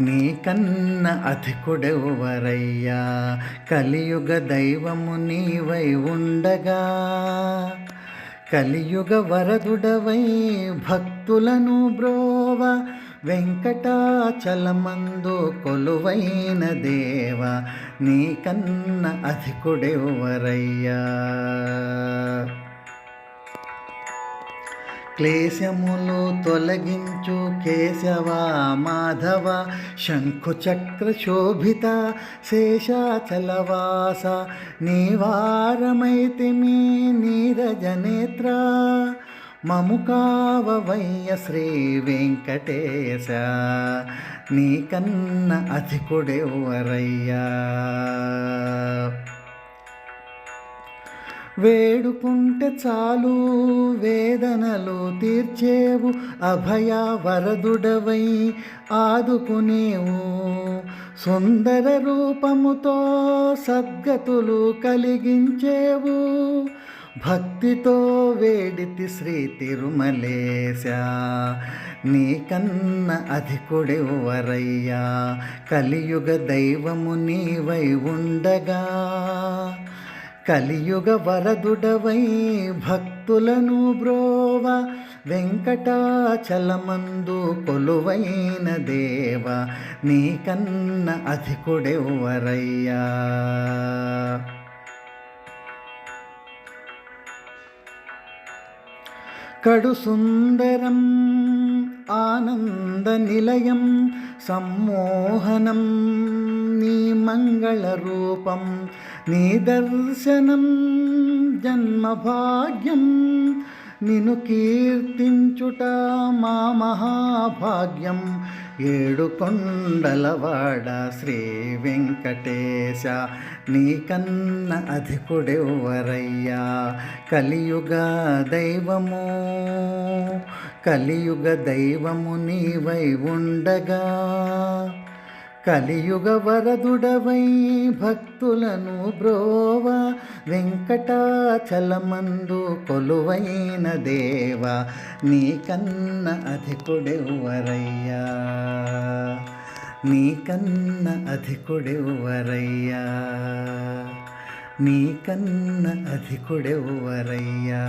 నీకన్న అధికుడెవరయ్యా కలియుగ దైవము నీవై ఉండగా. కలియుగ వరదుడవై భక్తులను బ్రోవ. వెంకటాచలమందు కొలువైన దేవ. నీకన్న అధికుడెవరయ్యా క్లేశములు తొలగించు కేశవ మాధవ శంఖుచక్ర శోభిత శేషాచలవాస నీవారమైతిమి నీరజనేత్ర మముకావయ్య శ్రీ వెంకటేశ నీకన్న అధికుడెవరయ్యా? వేడుకుంటే చాలు వేదనలు తీర్చేవు అభయ వరదుడవై ఆదుకునేవు. సుందర రూపముతో సద్గతులు కలిగించేవు. భక్తితో వేడితి శ్రీ తిరుమలేశ. నీకన్న అధికుడెవరయ్యా కలియుగ దైవము నీవై ఉండగా. కలియుగ వరదుడవై భక్తులను బ్రోవ వెంకటాచలమందు కొలువైన దేవ నీకన్న అధికుడెవరయ్యా కడు సుందరం ఆనంద నిలయం సమ్మోహనం మంగళరూపం నీ దర్శనం జన్మభాగ్యం నిన్ను కీర్తించుట మా మహాభాగ్యం. ఏడు కొండలవాడ శ్రీ వెంకటేశ నీకన్న అధికుడెవరయ్యా కలియుగ దైవము కలియుగ దైవము నీవై ఉండగా. కలియుగ వరదుడవై భక్తులను బ్రోవ వెంకటాచలమందు కొలువైన దేవ నీకన్న అధికుడెవరయ్యా నీకన్న అధికుడెవరయ్యా నీకన్న అధికుడెవరయ్యా